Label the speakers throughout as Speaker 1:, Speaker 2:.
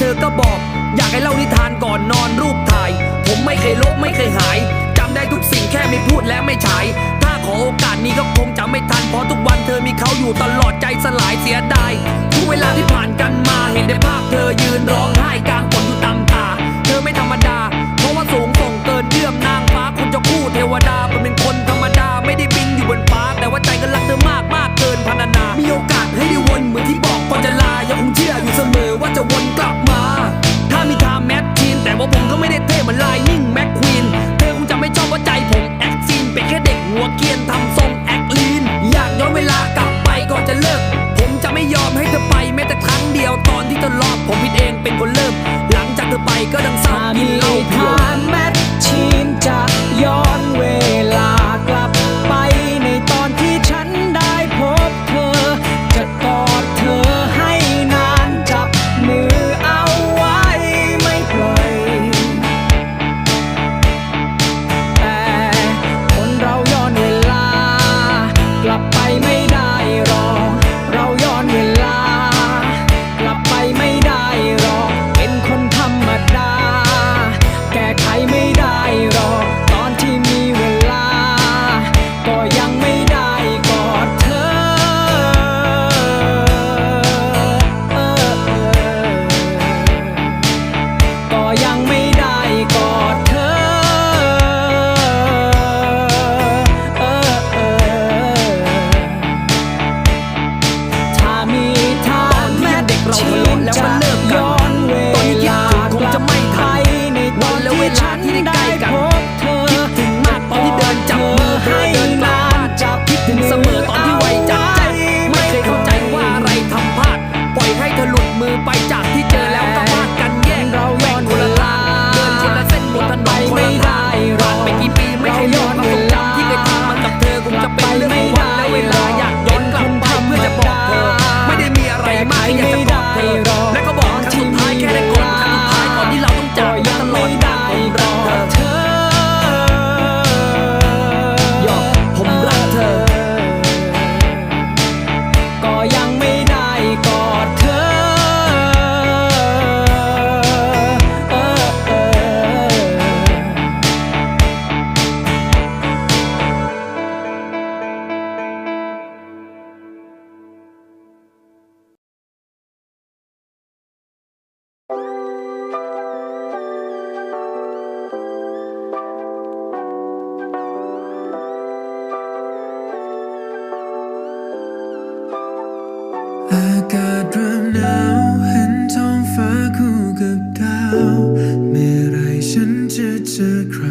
Speaker 1: ธอก็บอก อยาก
Speaker 2: ให้เล่านิทา
Speaker 1: นก่อนนอนรูปถ่าย ผมไม่เคยลบไม่เคยหายจำได้ทุกสิ่งแค่ไม่พูดและไม่ฉาย ถ้าขอโอกาสนี้ก็คงจะไม่ทันเพราะทุกวันเธอมีเขาอยู่ตลอดใจสลายเสียดายทุกเวลาที่ผ่านกันมาเห็นได้ภาพเธอยืนร้องไห้กลางฝนอยู่ตาตา เธอไม่ธรรมดา เพราะว่าสูงส่งเกินเยื่อมนางฟ้าคุณจะคู่เทวดาผมเป็นคนธรรมดาไม่
Speaker 2: ได้บินอยู่บนฟ้า แต่ว่าใจ
Speaker 1: ก็รักเธอ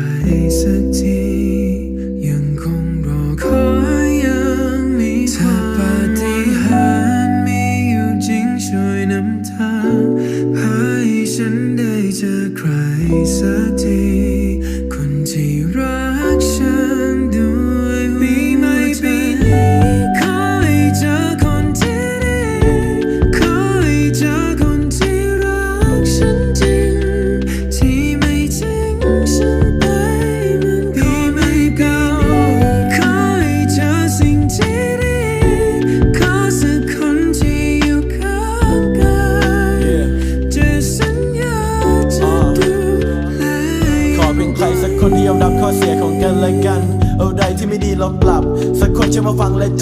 Speaker 1: i used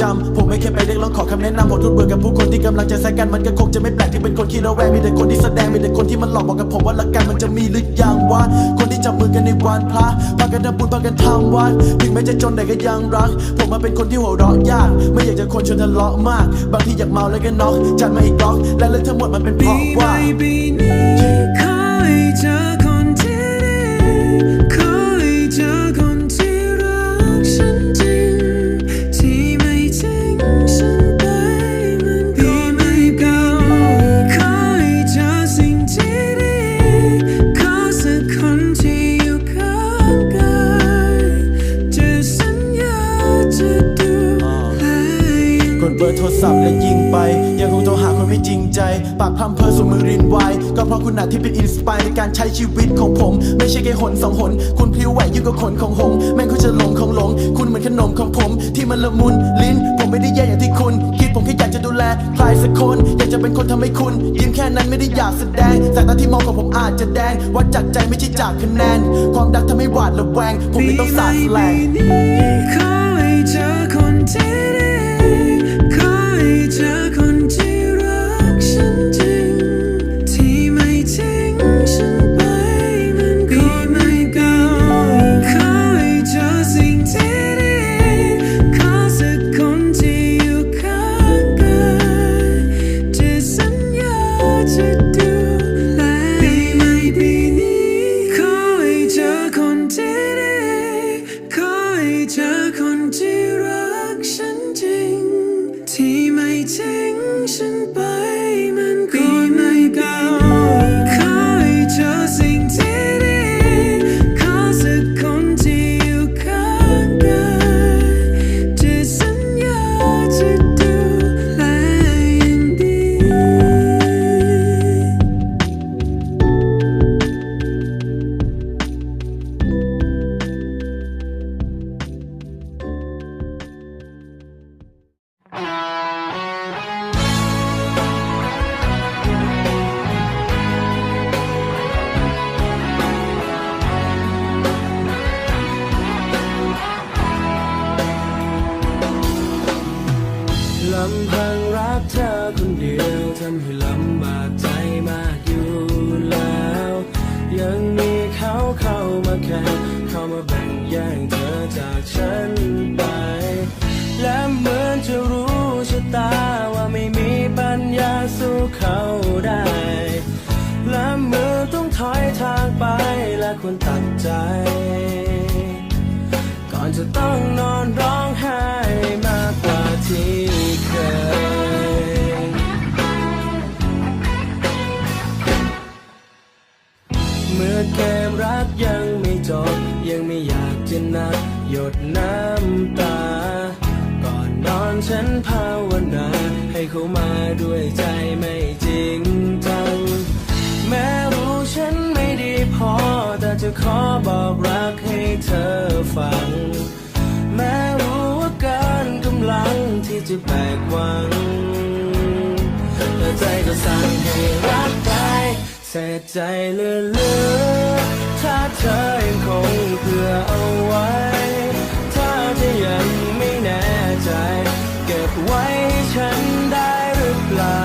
Speaker 1: จำ
Speaker 3: ผมไม่เคยไปเรียกร้องขอคำแนะนำผมทุกเบื่อกับผู้คนที่กำลังจะแซงกันมันก็คงจะไม่แปลกที่เป็นคนขี้ระแวงมีแต่คนที่แสดงมีแต่คนที่มันหลอกบอกกับผมว่ารักกันมันจะมีหรือยังวะคนที่จับมือกันในวันพระพากันทำบุญพากันทำวัดถึงแม้จะจนแต่ก็ยังรัก ผมมาเป็นคนที่หัวเราะยาก ไม่อยากจะคนชวนทะเลาะมาก บางทีอยากเมาแล้วก็น็อกจัดมาอีกล็อกและเรื่องทั้งหมดมันเป็นเพราะว่า
Speaker 1: ม่ปีนี้ขอให้เจอ
Speaker 3: กดเบอร์โทรศัพท์และยิงไป ยังคงโทรหาคนไม่จริงใจ ปากพร่ำเพอสมมือรินไวก็เพราะคุณน่ะที่เป็นอินสปายในการใช้ชีวิตของผม ไม่ใช่แค่หนสองหน คุณพลิ้วไหวยิ่งกว่าขนของหง แม่งคุณจะหลงของหลง คุณเหมือนขนมของผม ที่มันละมุนลิ้น ผมไม่ได้แย่อย่างที่คุณ คิดผมแค่อยากจะดูแลใครสักคน อยากจะเป็นคนทำให้คุณ ยิ้มแค่นั้นไม่ได้อยากแสดงสายตาที่มองของผมอาจจะแดงวัดจากใจไม่ใช่จากคะแนน ความรักทำให้หวาดระแวง ผมไม่ต้องสาดแสลง
Speaker 1: ปีใหม่ปีนี้ขอให้เจอคนที่ ให้เจอคน จะ
Speaker 4: ต้องนอนร้องไห้มากกว่าที่เคย เมื่อเกมรักยังไม่จบ ยังไม่อยากจะนับหยดน้ำตา ก่อนนอนฉันภาวนา ให้เขามาด้วยใจไม่จริงจัง แม้รู้ฉันไม่ดีพอ แต่จะขอบอกรักให้เธอัง แม้รู้ว่ากินกำลังที่จะแบกหวังแต่ใจก็สั่งให้รักไปเสียใจเหลือถ้าเธอยังคงเผื่อเอาไว้ ถ้าเธอยังไม่แน่ใจ เก็บไว้ให้ฉันได้หรือเปล่า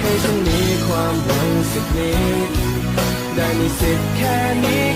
Speaker 4: ให้ฉันมีความหวังสักนิด ได้มีสิทธิ์แค่นี้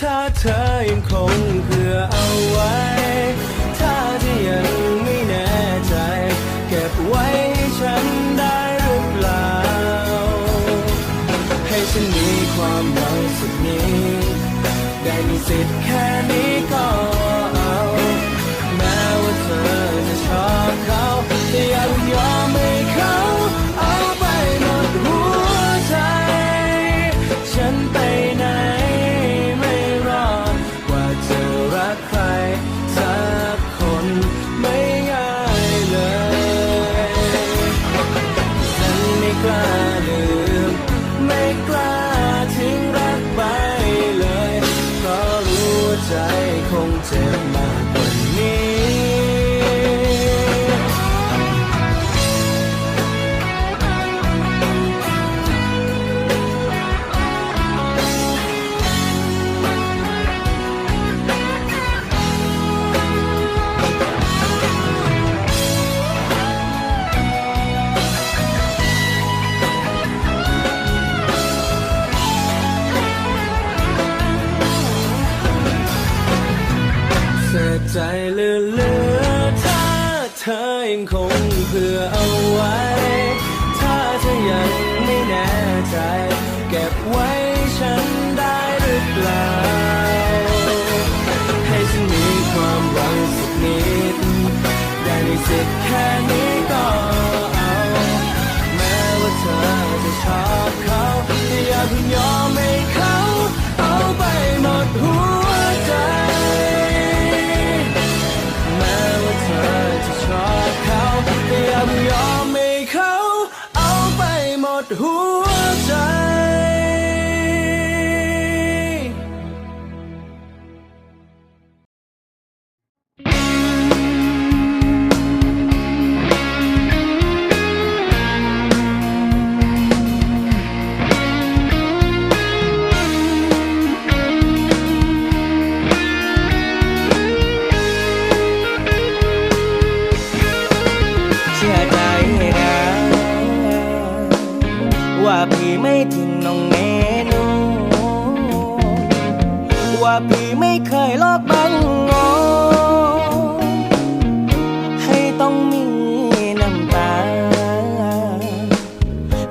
Speaker 4: ถ้าเธอยังคงเพื่อเอาไว้ ถ้าเธอยังไม่แน่ใจ เก็บไว้ให้ฉันได้หรือเปล่า ให้ฉันมีความหวังสักนิดได้มีสิทธิ์ ยังคงเพื่อเอาไว้ หม ว่าพี่ไม่
Speaker 5: ทิ้งน้องเนนู ว่าพี่ไม่เคยลอกบังงอให้ต้องมีน้ำตา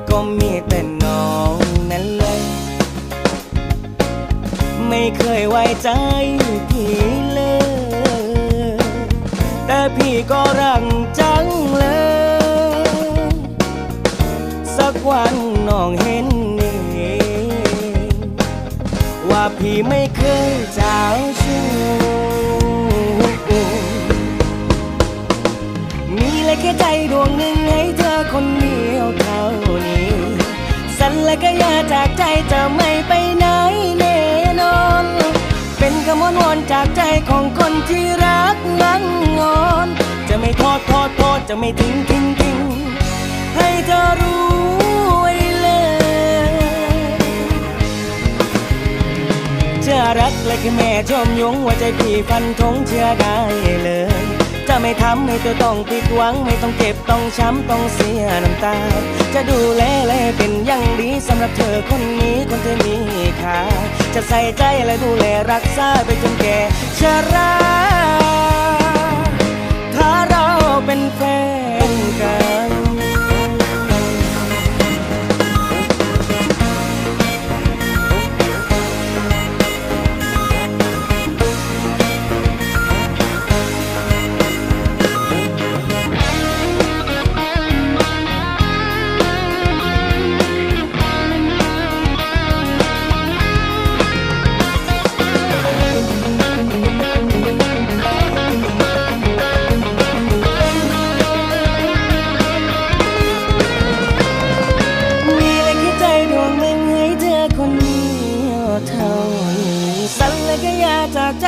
Speaker 5: ก็มีแต่น้องนั่นเลย ไม่เคยไว้ใจพี่เลย แต่พี่ก็รัง วันน้องเห็นเองว่าพี่ไม่เคยเจ้าชู้มีเลยแค่ใจดวงหนึ่งให้เธอคนเดียวเท่านี้ สัญและก็อยาจากใจจะไม่ไปไหนแน่นอน เป็นคำวอนวอนจากใจของคนที่รักนั่งงอน จะไม่ทอดทอดทอดจะไม่ทิ้งทิ้งทิ้งให้เธอรู้ จะรักและแค่แม่ชมยงว่าใจพี่ฟันธงเชื่อได้เลย จะไม่ทำให้เธอต้องผิดหวัง ไม่ต้องเจ็บต้องช้ำต้องเสียน้ำตา จะดูแลและเป็นอย่างดีสำหรับเธอคนนี้คนที่มีค่าจะใส่ใจและดูแลรักษาไปจนแก่ชราถ้า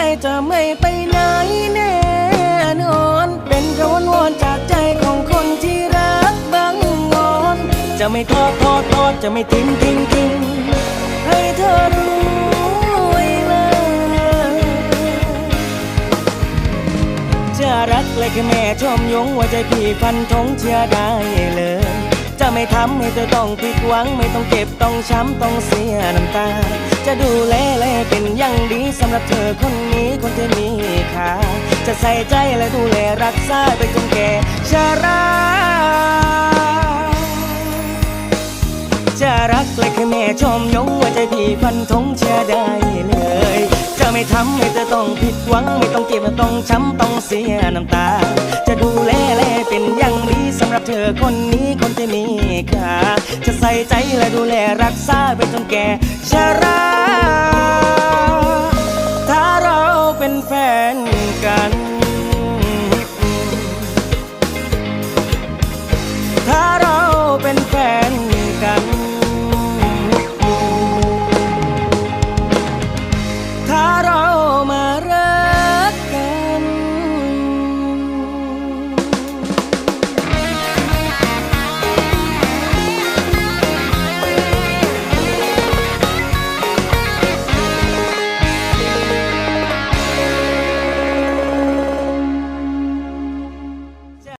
Speaker 5: จากใจจะไม่ไปไหนแน่นอน เป็นคำวอนวอนจากใจของคนที่รักบังงอน จะไม่ทอดทอดทอดจะไม่ทิ้งทิ้งทิ้งให้เธอรู้ไว้เลยจะรักและแค่แม่ชมยงว่าใจพี่ฟันธงเชื่อได้เลย ไม่ทำให้เธอต้องผิดหวัง ไม่ต้องเก็บต้องช้ำต้องเสียน้ำตา จะดูแลและเป็นอย่างดีสำหรับเธอคนนี้คนที่มีค่าจะใส่ใจและดูแลรักษาไปจนแก่ชรา จะรักและคือแม่ชมยงว่าใจพี่ฟันทงเชื่อได้เลย จะไม่ทำให้เธอต้องผิดหวัง ไม่ต้องเก็บต้องช้ำต้องเสียน้ำตา จะดูแลแลเป็นอย่างดีสำหรับเธอคนนี้คนที่มีค่าจะใส่ใจและดูแลรักษาไปจนแก่ชราถ้าเราเป็นแฟนกัน